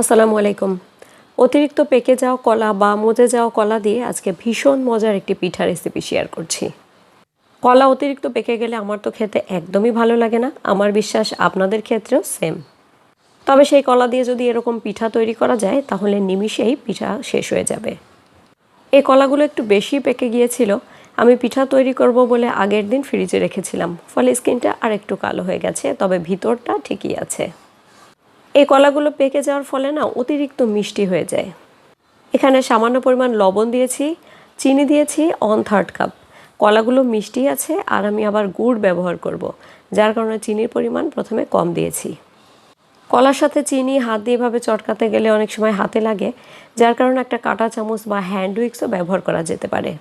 আসসালামু আলাইকুম। অতিরিক্ত পেকে যাওয়া কলা বা মজে যাওয়া কলা দিয়ে আজকে ভীষণ মজার একটি পিঠা রেসিপি শেয়ার করছি। কলা অতিরিক্ত পেকে গেলে আমার তো খেতে একদমই ভালো লাগে না, আমার বিশ্বাস আপনাদের ক্ষেত্রেও সেম তবে সেই কলা দিয়ে যদি এরকম পিঠা তৈরি করা যায়, তাহলে নিমিষেই পিঠা শেষ হয়ে যাবে। এই কলাগুলো একটু বেশি পেকে গিয়েছিল, আমি পিঠা তৈরি করব বলে আগের দিন ফ্রিজে রেখেছিলাম, ফলে স্কিনটা আর একটু কালো হয়ে গেছে, তবে ভিতরটা ঠিকই আছে। এই কলাগুলো পেকে যাওয়ার ফলে না অতিরিক্ত মিষ্টি হয়ে যায়। এখানে সামান্য পরিমাণ লবণ দিয়েছি, চিনি দিয়েছি অন থার্ড কাপ কলাগুলো মিষ্টি আছে আর আমি আবার গুড় ব্যবহার করব। যার কারণে চিনির পরিমাণ প্রথমে কম দিয়েছি। কলার সাথে চিনি, হাত দিয়ে এভাবে চটকাতে গেলে অনেক সময় হাতে লাগে, যার কারণে একটা কাঁটা চামচ বা হ্যান্ড উইক্সও ব্যবহার করা যেতে পারে।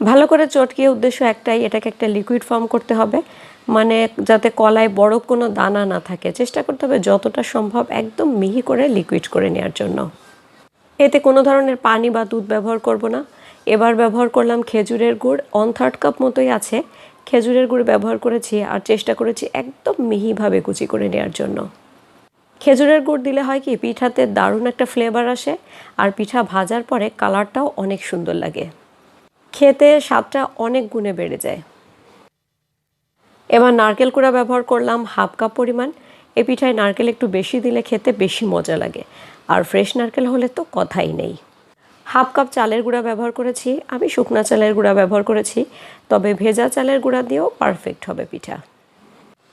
ভালো করে চটকিয়ে উদ্দেশ্য একটাই, এটাকে একটা লিকুইড ফর্ম করতে হবে। মানে যাতে কলায় বড় কোনো দানা না থাকে। চেষ্টা করতে হবে যতটা সম্ভব একদম মিহি করে লিকুইড করে নেওয়ার জন্য। এতে কোনো ধরনের পানি বা দুধ ব্যবহার করব না। এবার ব্যবহার করলাম খেজুরের গুড়। অন থার্ড কাপ মতোই আছে। খেজুরের গুড় ব্যবহার করেছি আর চেষ্টা করেছি একদম মিহিভাবে কুচি করে নেওয়ার জন্য। খেজুরের গুড় দিলে হয় কি, পিঠাতে দারুণ একটা ফ্লেভার আসে। আর পিঠা ভাজার পরে কালারটাও অনেক সুন্দর লাগে। খেতে স্বাদটা অনেক গুণে বেড়ে যায়। এবার নারকেল কুড়া ব্যবহার করলাম হাফ কাপ পরিমাণ। এই পিঠায় নারকেল একটু বেশি দিলে খেতে বেশি মজা লাগে। আর ফ্রেশ নারকেল হলে তো কথাই নেই। হাফ কাপ চালের গুঁড়া ব্যবহার করেছি। আমি শুকনা চালের গুঁড়া ব্যবহার করেছি। তবে ভেজা চালের গুঁড়া দিয়েও পারফেক্ট হবে পিঠা।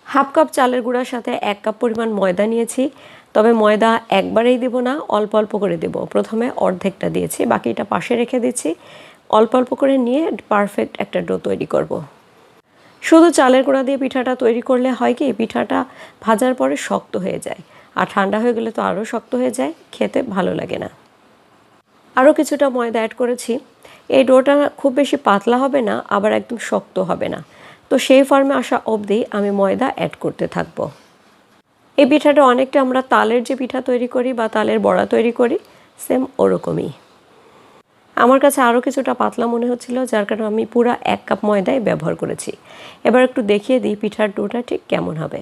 হাফ কাপ চালের গুঁড়ার সাথে এক কাপ পরিমাণ ময়দা নিয়েছি। তবে ময়দা একবারেই দেব না, অল্প অল্প করে দেব। প্রথমে অর্ধেকটা দিয়েছি, বাকিটা পাশে রেখে দিচ্ছি। অল্প অল্প করে নিয়ে পারফেক্ট একটা ডো তৈরি করব। শুধু চালের গুঁড়া দিয়ে পিঠাটা তৈরি করলে হয় কি, পিঠাটা ভাজার পরে শক্ত হয়ে যায়। আর ঠান্ডা হয়ে গেলে তো আরও শক্ত হয়ে যায়, খেতে ভালো লাগে না। আরও কিছুটা ময়দা অ্যাড করেছি। এই ডোটা খুব বেশি পাতলা হবে না, আবার একদম শক্ত হবে না। তো সেই ফর্মে আসা অবধি আমি ময়দা অ্যাড করতে থাকব। এই পিঠাটা অনেকটা আমরা তালের যে পিঠা তৈরি করি বা তালের বড়া তৈরি করি সেম ওরকমই। আমার কাছে আরও কিছুটা পাতলা মনে হচ্ছিল, যার কারণে আমি পুরো এক কাপ ময়দাই ব্যবহার করেছি। এবার একটু দেখিয়ে দিই পিঠার ডোটা ঠিক কেমন হবে।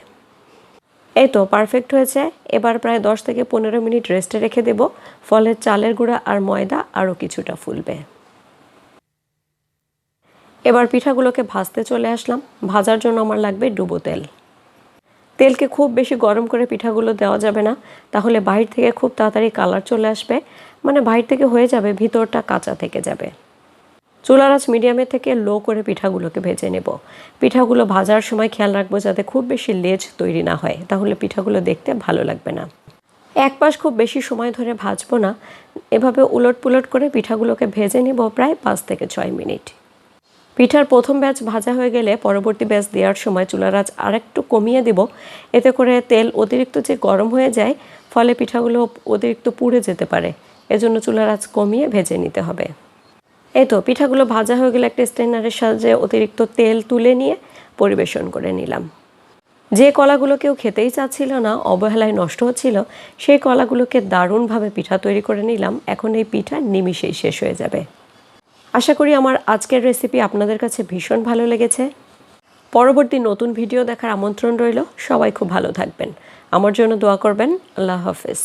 এই তো পারফেক্ট হয়েছে। এবার প্রায় দশ থেকে পনেরো মিনিট রেস্টে রেখে দেব। ফলে চালের গুঁড়া আর ময়দা আরও কিছুটা ফুলবে। এবার পিঠাগুলোকে ভাজতে চলে আসলাম। ভাজার জন্য আমার লাগবে ডুবো তেল। তেলকে খুব বেশি গরম করে পিঠাগুলো দেওয়া যাবে না। তাহলে বাহির থেকে খুব তাড়াতাড়ি কালার চলে আসবে। মানে বাহির থেকে হয়ে যাবে, ভিতরটা কাঁচা থেকে যাবে। চুলার আঁচ থেকে লো করে পিঠাগুলোকে ভেজে নেব। পিঠাগুলো ভাজার সময় খেয়াল রাখব যাতে খুব বেশি লেজ তৈরি না হয়। তাহলে পিঠাগুলো দেখতে ভালো লাগবে না। এক পাশ খুব বেশি সময় ধরে ভাজবো না। এভাবে উলট পুলট করে পিঠাগুলোকে ভেজে নেব প্রায় পাঁচ থেকে ছয় মিনিট। পিঠার প্রথম ব্যাচ ভাজা হয়ে গেলে পরবর্তী ব্যাচ দেওয়ার সময় চুলার আঁচ আরেকটু কমিয়ে দেব। এতে করে তেল অতিরিক্ত যে গরম হয়ে যায়, ফলে পিঠাগুলো অতিরিক্ত পুড়ে যেতে পারে। এজন্য চুলার আঁচ কমিয়ে ভেজে নিতে হবে। এই তো, পিঠাগুলো ভাজা হয়ে গেলে একটা স্টেনারের সাহায্যে অতিরিক্ত তেল তুলে নিয়ে পরিবেশন করে নিলাম। যে কলাগুলো কেউ খেতেই চাচ্ছিল না, অবহেলায় নষ্ট হচ্ছিল, সেই কলাগুলোকে দারুণভাবে পিঠা তৈরি করে নিলাম। এখন এই পিঠা নিমিষেই শেষ হয়ে যাবে। আশা করি আমার আজকের রেসিপি আপনাদের কাছে ভীষণ ভালো লেগেছে। পরবর্তী নতুন ভিডিও দেখার আমন্ত্রণ রইল। সবাই খুব ভালো থাকবেন। আমার জন্য দোয়া করবেন। আল্লাহ হাফেজ।